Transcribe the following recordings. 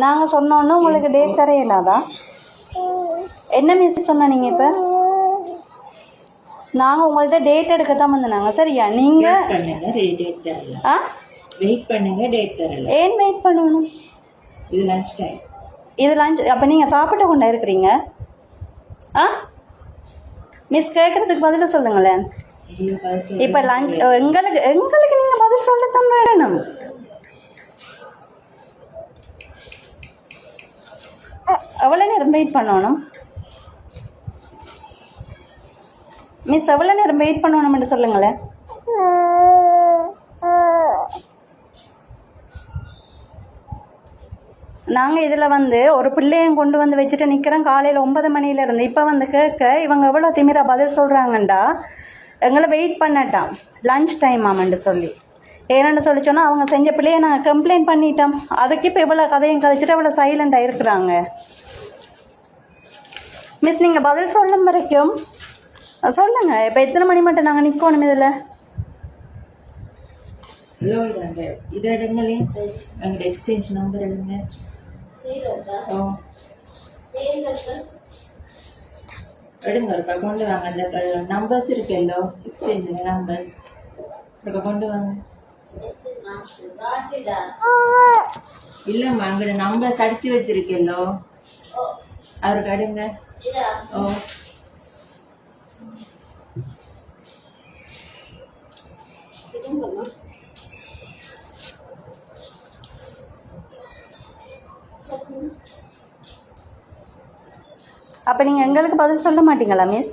நாங்கள் சொன்னோன்னே உங்களுக்கு டேட் தர இயலாதா என்ன மிஸ் சொன்ன நீங்கள் இப்போ? நாங்கள் உங்கள்கிட்ட டேட் எடுக்க தான் வந்தோம் சரியா நீங்கள் ஆ? வெயிட் பண்ணுங்க டேட் தரல ஏன் வெயிட் பண்ணணும்? இது லஞ்ச் டைம் இது லஞ்ச் அப்போ நீங்கள் சாப்பிட்டு கொண்டா இருக்கிறீங்க? ஆ? மிஸ் கேட்குறதுக்கு பதில் சொல்லுங்களேன். இப்போ லஞ்ச் எங்களுக்கு எங்களுக்கு நீங்கள் பதில் சொல்லத்தான் வேணும். நேரம் வெயிட் பண்ணணும் மிஸ் எவ்வளோ நேரம் வெயிட் பண்ணணும்னு சொல்லுங்களேன். நாங்கள் இதில் வந்து ஒரு பிள்ளையும் கொண்டு வந்து வச்சுட்டு நிற்கிறோம் காலையில் ஒன்பது மணிலேருந்து இப்போ வந்து கேட்க இவங்க எவ்வளோ திமிரா பதில் சொல்கிறாங்கண்டா எங்களை வெயிட் பண்ணட்டான் லஞ்ச் டைம் ஆமாண்டு சொல்லி. ஏன்னு சொல்லி சொன்னால் அவங்க செஞ்ச பிள்ளையை நாங்கள் கம்ப்ளைண்ட் பண்ணிட்டோம். அதுக்கு இப்போ இவ்வளோ கதையும் கதைச்சிட்டு இவ்வளோ சைலண்டாக இருக்கிறாங்க. மிஸ் நீங்கள் பதில் சொல்லும் வரைக்கும் சொல்லுங்கள் இப்போ எத்தனை மணி மட்டும் நாங்கள் நிற்கணும் இதில்? ஹலோ இது அந்த எடுங்களே எக்ஸ்சேஞ்ச் நம்பர் எடுங்க. ஓ எடுங்க இருக்கா கொண்டு வாங்க. அந்த நம்பர்ஸ் இருக்குல்லோ எக்ஸ்சேஞ்ச் நம்பர்ஸ் இருக்கா கொண்டு வாங்க. இல்லைம்மா அங்கே நம்பர்ஸ் அடிச்சு வச்சிருக்கேல்லோ. அவருக்கு அடுங்க Oh. அப்போ நீங்கள் எங்களுக்கு பதில் சொல்ல மாட்டீங்களா மிஸ்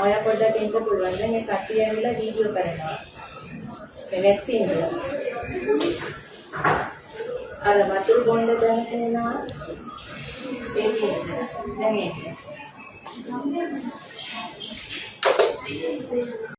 ඔයා පොඩ්ඩක් එන්න පුළුවන් නම් මේ කට්ටිය ඇවිල්ලා වීඩියෝ කරනවා. මේ වැක්සින් එක. අර වතුර බොන්න දැන් එනවා. ඒක දැන් ඒක.